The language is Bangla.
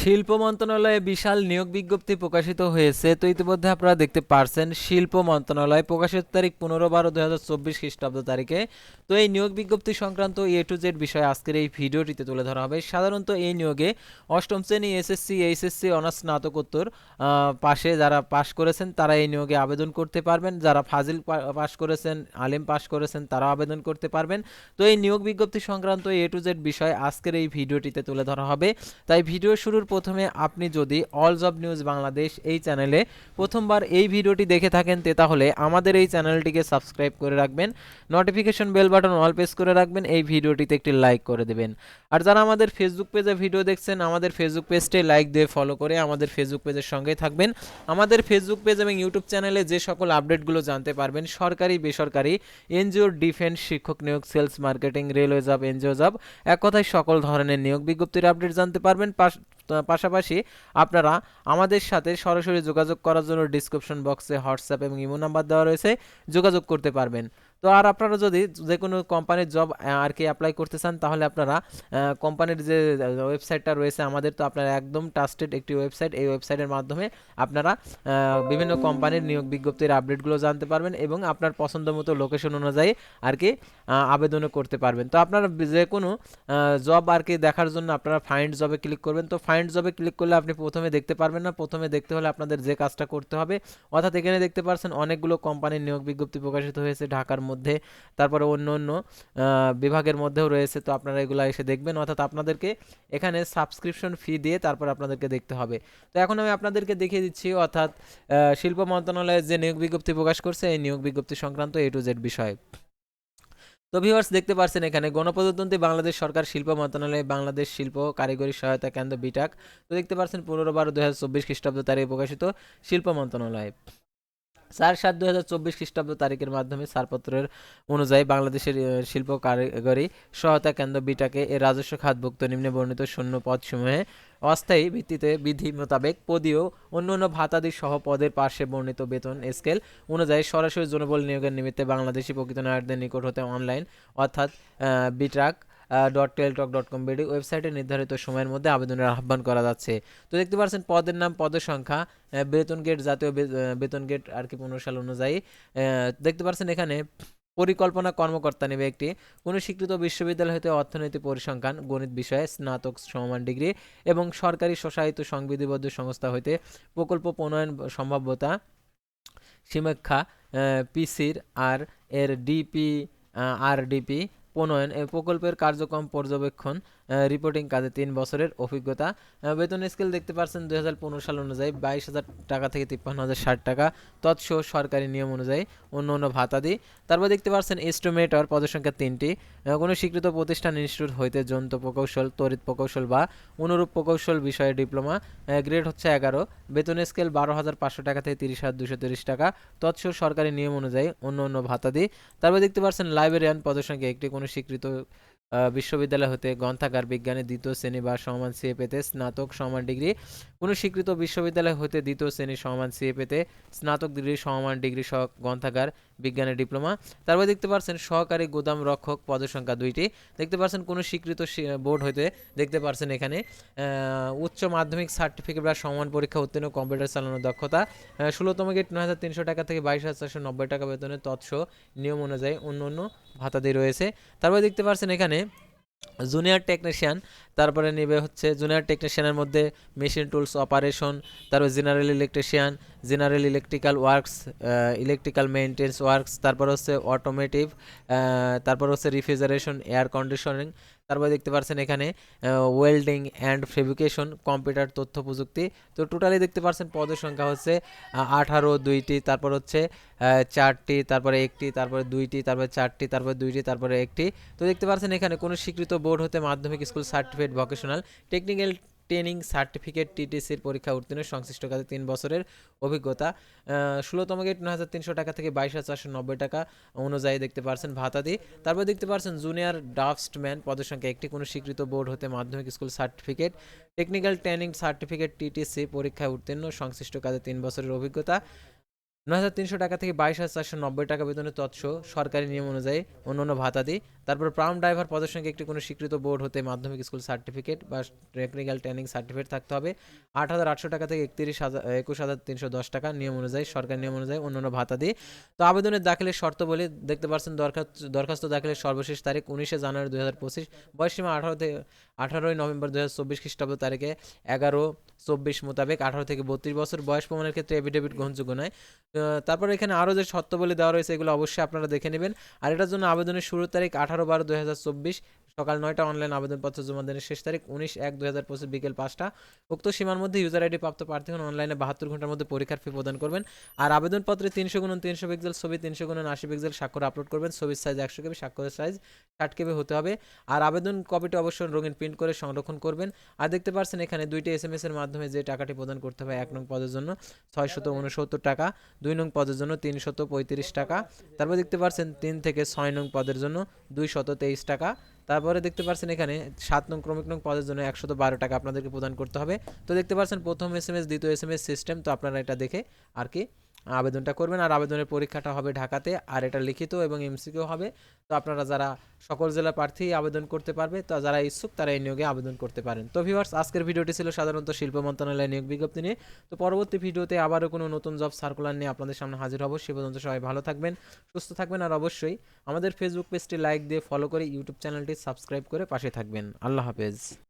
শিল্প মন্ত্রণালয়ে বিশাল নিয়োগ বিজ্ঞপ্তি প্রকাশিত হয়েছে। তো ইতিমধ্যে আপনারা দেখতে পারছেন, শিল্প মন্ত্রণালয় প্রকাশিত তারিখ পনেরো বারো দুই হাজার চব্বিশ খ্রিস্টাব্দ তারিখে। তো এই নিয়োগ বিজ্ঞপ্তি সংক্রান্ত এ টু জেড বিষয়ে আজকের এই ভিডিওটিতে তুলে ধরা হবে। সাধারণত এই নিয়োগে অষ্টম শ্রেণি এসএসসি, এইচএসসি, অনার্স, স্নাতকোত্তর পাশে যারা পাশ করেছেন তারা এই নিয়োগে আবেদন করতে পারবেন। যারা ফাজিল পাশ করেছেন, আলিম পাশ করেছেন তারাও আবেদন করতে পারবেন। তো এই নিয়োগ বিজ্ঞপ্তি সংক্রান্ত এ টু জেড বিষয় আজকের এই ভিডিওটিতে তুলে ধরা হবে। তাই ভিডিও শুরুর প্রথমে আপনি যদি অল জব নিউজ বাংলাদেশ এই চ্যানেলে প্রথমবার এই ভিডিওটি দেখে থাকেন, তে তাহলে আমাদের এই চ্যানেলটিকে সাবস্ক্রাইব করে রাখবেন notification bell button all press করে রাখবেন, এই ভিডিওটিতে একটি লাইক করে দেবেন। আর যারা আমাদের ফেসবুক পেজে ভিডিও দেখছেন, আমাদের ফেসবুক পেজটি লাইক দিয়ে ফলো করে আমাদের ফেসবুক পেজের সঙ্গেই থাকবেন। আমাদের ফেসবুক পেজ এবং ইউটিউব চ্যানেলে যে সকল আপডেটগুলো জানতে পারবেন, সরকারি, বেসরকারি, এনজিও ডিফেন্স শিক্ষক নিয়োগ sales marketing railway job NGO job এক কথায় সকল ধরনের নিয়োগ বিজ্ঞপ্তির আপডেট জানতে পারবেন। পাশাপাশি আপনারা আমাদের সাথে সরাসরি যোগাযোগ করার জন্য ডিসক্রিপশন বক্সে হোয়াটসঅ্যাপ এবং ইমো নাম্বার দেওয়া রয়েছে, যোগাযোগ করতে পারবেন। তো আর আপনারা যদি যে কোনো কোম্পানির জব আর কি অ্যাপ্লাই করতে চান, তাহলে আপনারা কোম্পানির যে ওয়েবসাইটটা রয়েছে, আমাদের তো আপনারা একদম ট্রাস্টেড একটি ওয়েবসাইট এই ওয়েবসাইটের মাধ্যমে আপনারা বিভিন্ন কোম্পানির নিয়োগ বিজ্ঞপ্তির আপডেটগুলো জানতে পারবেন এবং আপনার পছন্দ মতো লোকেশন অনুযায়ী আর কি আবেদনও করতে পারবেন। তো আপনারা যে কোনো জব আর কি দেখার জন্য আপনারা ফাইন্ড জবে ক্লিক করবেন। তো ফাইন্ড জবে ক্লিক করলে আপনি প্রথমে দেখতে পারবেন না। প্রথমে দেখতে হলে আপনাদের যে কাজটা করতে হবে, অর্থাৎ এখানে দেখতে পাচ্ছেন অনেকগুলো কোম্পানির নিয়োগ বিজ্ঞপ্তি প্রকাশিত হয়েছে ঢাকার মধ্যে, তারপরে অন্য অন্য বিভাগের মধ্যেও রয়েছে, তো আপনারা এগুলো এসে দেখবেন। অর্থাৎ আপনাদেরকে এখানে সাবস্ক্রিপশন ফি দিয়ে তারপর আপনাদেরকে দেখতে হবে। তো এখন আমি আপনাদেরকে দেখিয়ে দিচ্ছি, অর্থাৎ শিল্প মন্ত্রণালয়ের যে নিয়োগ বিজ্ঞপ্তি প্রকাশ করছে, এই নিয়োগ বিজ্ঞপ্তি সংক্রান্ত এ টু জেড বিষয়। তো ভিউয়ার্স দেখতে পাচ্ছেন এখানে, গণপ্রজাতন্ত্রী বাংলাদেশ সরকার শিল্প মন্ত্রণালয়, বাংলাদেশ শিল্প কারিগরি সহায়তা কেন্দ্র বিটাক তো দেখতে পাচ্ছেন পনেরো বারো দুই হাজার চব্বিশ খ্রিস্টাব্দ তারিখে প্রকাশিত শিল্প মন্ত্রণালয়। চার সাত দুই হাজার চব্বিশ খ্রিস্টাব্দ তারিখের মাধ্যমে ছাড়পত্রের অনুযায়ী বাংলাদেশের শিল্প কারিগরি সহায়তা কেন্দ্র বিটাকে এর রাজস্ব খাতভুক্ত নিম্নে বর্ণিত শূন্য পদসমূহে অস্থায়ী ভিত্তিতে বিধি মোতাবেক পদীয় অন্য অন্য ভাতাদি সহ পদের পার্শ্বে বর্ণিত বেতন স্কেল অনুযায়ী সরাসরি জনবল নিয়োগের নিমিত্তে বাংলাদেশি প্রকৃত নায়কদের নিকট হতে অনলাইন অর্থাৎ বিট্রাক dot Teletalk dot com BD ওয়েবসাইটে নির্ধারিত সময়ের মধ্যে আবেদনের আহ্বান করা যাচ্ছে। তো দেখতে পাচ্ছেন পদের নাম, পদের সংখ্যা বেতন গেট জাতীয় বেতন গেট আর কি পনেরো অনুযায়ী। দেখতে পাচ্ছেন এখানে পরিকল্পনা কর্মকর্তা নেবে একটি। কোনো স্বীকৃত বিশ্ববিদ্যালয় হতে অর্থনৈতিক পরিসংখ্যান, গণিত বিষয়ে, স্নাতক সমান ডিগ্রি এবং সরকারি স্বশাসিত সংবিধিবদ্ধ সংস্থা হইতে প্রকল্প প্রণয়ন সম্ভাব্যতা, সীমাক্ষা পিসির আর এর ডিপি আর ডিপি প্রণয়ন এ প্রকল্পের কার্যক্রম পর্যবেক্ষণ রিপোর্টিং কাজে তিন বছরের অভিজ্ঞতা। বেতন স্কেল দেখতে পাচ্ছেন দুই সাল অনুযায়ী বাইশ হাজার টাকা থেকে তিপ্পান্ন হাজার ষাট টাকা। তৎসহ সরকারি নিয়ম অনুযায়ী অন্য অন্য ভাতাদি। তারপর দেখতে পাচ্ছেন এস্টিমেটর পদসংখ্যা তিনটি। কোনো স্বীকৃত প্রতিষ্ঠান ইনস্টিটিউট হইতে যন্ত্র প্রকৌশল, তড়িৎ প্রকৌশল বা অনুরূপ প্রকৌশল বিষয়ে ডিপ্লোমা গ্রেড হচ্ছে এগারো। বেতন স্কেল বারো হাজার পাঁচশো টাকা থেকে তিরিশ হাজার দুশো তিরিশ টাকা। তৎসহ সরকারি নিয়ম অনুযায়ী অন্য অন্য ভাতাদি। তারপর দেখতে পাচ্ছেন লাইব্রেরিয়ান পদসংখ্যা একটি। কোনো স্বীকৃত বিশ্ববিদ্যালয় হতে গ্রন্থাগার বিজ্ঞানে দ্বিতীয় শ্রেণি বা সমান সিএ পেতে স্নাতক সমান ডিগ্রি। কোনো স্বীকৃত বিশ্ববিদ্যালয় হতে দ্বিতীয় শ্রেণি সমান সিএ পেতে স্নাতক ডিগ্রি, সমান ডিগ্রি সহ গ্রন্থাগার বিজ্ঞানের ডিপ্লোমা। তারপরে দেখতে পাচ্ছেন সহকারী গোদাম রক্ষক পদসংখ্যা দুইটি। দেখতে পাচ্ছেন কোনো স্বীকৃত বোর্ড হইতে দেখতে পাচ্ছেন এখানে উচ্চ মাধ্যমিক সার্টিফিকেট বা সমান পরীক্ষা উত্তীর্ণ, কম্পিউটার চালানোর দক্ষতা ষোলোতম গেট নয় হাজার তিনশো টাকা থেকে বাইশ হাজার চারশো নব্বই টাকা বেতনের তৎস নিয়ম অনুযায়ী অন্য অন্য ভাতাদি রয়েছে। তারপরে দেখতে পাচ্ছেন এখানে জুনিয়র টেকনিশিয়ান, তারপরে নেবে হচ্ছে জুনিয়র টেকনিশিয়ানের মধ্যে মেশিন টুলস, অপারেশন, তারপর general electrician, general electrical works electrical maintenance works, তারপর হচ্ছে অটোমেটিভ তারপর হচ্ছে রিফ্রিজারেশন, এয়ার কন্ডিশনিং তারপর দেখতে পাচ্ছেন এখানে ওয়েল্ডিং অ্যান্ড ফেব্রিকেশন কম্পিউটার তথ্য, প্রযুক্তি। তো টোটালি দেখতে পাচ্ছেন পদের সংখ্যা হচ্ছে আঠারো, দুইটি, তারপর হচ্ছে চারটি, তারপরে একটি, তারপরে দুইটি, তারপরে চারটি, তারপরে দুইটি, তারপরে একটি। তো দেখতে পাচ্ছেন এখানে কোনো স্বীকৃত বোর্ড হতে মাধ্যমিক school certificate vocational technical training certificate টিটিসির পরীক্ষা উত্তীর্ণ, সংশ্লিষ্ট কাজে তিন বছরের অভিজ্ঞতা। ষোলোতম গেট নয় হাজার তিনশো টাকা থেকে বাইশ হাজার চারশো নব্বই টাকা অনুযায়ী দেখতে পারছেন ভাতা ভাতাদি। তারপর দেখতে পারছেন জুনিয়র ড্রাফটসম্যান, পদের সংখ্যা একটি, কোনো স্বীকৃত বোর্ড হতে মাধ্যমিক school certificate. Technical training certificate TTC পরীক্ষায় উত্তীর্ণ, সংশ্লিষ্ট কাজে তিন বছরের অভিজ্ঞতা। নয় হাজার তিনশো টাকা থেকে বাইশ হাজার চারশো নব্বই টাকা বেতনের তৎস সরকারি নিয়ম অনুযায়ী অন্যান্য ভাতাদি। তারপর প্রাম ড্রাইভার পদের সঙ্গে একটি কোনো স্বীকৃত বোর্ড হতে মাধ্যমিক স্কুল সার্টিফিকেট বা টেকনিক্যাল ট্রেনিং সার্টিফিকেট থাকতে হবে। আট হাজার আটশো টাকা থেকে একত্রিশ হাজার, একুশ হাজার তিনশো দশ টাকা নিয়ম অনুযায়ী, সরকারি নিয়ম অনুযায়ী অন্যান্য ভাতা দিয়ে তো আবেদনের দাখিলের শর্ত বলে দেখতে পাচ্ছেন দরখাস্ত দরখাস্ত দাখিলের সর্বশেষ তারিখ উনিশে জানুয়ারি দুই হাজার পঁচিশ। বয়সীমা আঠারো থেকে আঠারোই নভেম্বর দু হাজার চব্বিশ খ্রিস্টাব্দ তারিখে এগারো চব্বিশ মোতাবেক আঠারো থেকে বত্রিশ বছর বয়স প্রমাণের ক্ষেত্রে এফিডেভিট গ্রহণযোগ্য নয়। তারপর এখানে আরও যে শর্তাবলী দেওয়া রয়েছে, এগুলো অবশ্যই আপনারা দেখে নেবেন। আর এটার জন্য আবেদনের শুরুর তারিখ আঠারো বারো দুই হাজার চব্বিশ। সকাল নয়টা অনলাইন আবেদনপত্র জমা দেনের শেষ তারিখ উনিশ এক দুই হাজার পঁচিশ বিকেল পাঁচটা। উক্ত সীমার মধ্যে ইউজার আইডি প্রাপ্ত প্রার্থী হন অনলাইনে বাহাত্তর ঘণ্টার মধ্যে পরীক্ষার ফি প্রদান করবেন। আর আবেদনপত্রে তিনশো গুণ তিনশো পিক্সেল ছবি তিনশো গুণ আশি পিক্সেল স্বাক্ষর আপলোড করবেন। ছবির সাইজ একশো কেবি, স্বাক্ষরের সাইজ ষাট কেবি হতে হবে। আর আবেদন কপিটি অবশ্যই রঙিন প্রিন্ট করে সংরক্ষণ করবেন। আর দেখতে পাচ্ছেন এখানে দুইটি এস এম এস এর মাধ্যমে যে টাকাটি প্রদান করতে হবে এক নং পদের জন্য ছয়শত উনসত্তর টাকা, দুই নং পদের জন্য তিনশত পঁয়ত্রিশ টাকা। তারপর দেখতে পাচ্ছেন তিন থেকে ছয় নং পদের জন্য দুইশত তেইশ টাকা। তারপরে দেখতে পাচ্ছেন এখানে সাত নং ক্রমিক নং পদের জন্য একশত বারো টাকা আপনাদেরকে প্রদান করতে হবে। তো দেখতে পাচ্ছেন প্রথম এস এম এস দ্বিতীয় এস এম এস সিস্টেম তো আপনারা এটা দেখে আর কি আবেদনটা করবেন আর আবেদনের পরীক্ষাটা হবে ঢাকাতে আর এটা লিখিত এবং এমসিকিউ হবে। তো আপনারা যারা সকল জেলা প্রার্থী আবেদন করতে পারবে, তো যারা ইচ্ছুক তারা এই নিয়োগে আবেদন করতে পারেন। তো ভিউয়ার্স আজকের ভিডিওটি ছিল সাধারণত শিল্প মন্ত্রণালয়ের নিয়োগ বিজ্ঞপ্তি নিয়ে। তো পরবর্তী ভিডিওতে আবারও কোনো নতুন জব সার্কুলার নিয়ে আপনাদের সামনে হাজির হব। সে পর্যন্ত সবাই ভালো থাকবেন, সুস্থ থাকবেন আর অবশ্যই আমাদের ফেসবুক পেজটি লাইক দিয়ে ফলো করে ইউটিউব চ্যানেলটি সাবস্ক্রাইব করে পাশে থাকবেন। আল্লাহ হাফেজ।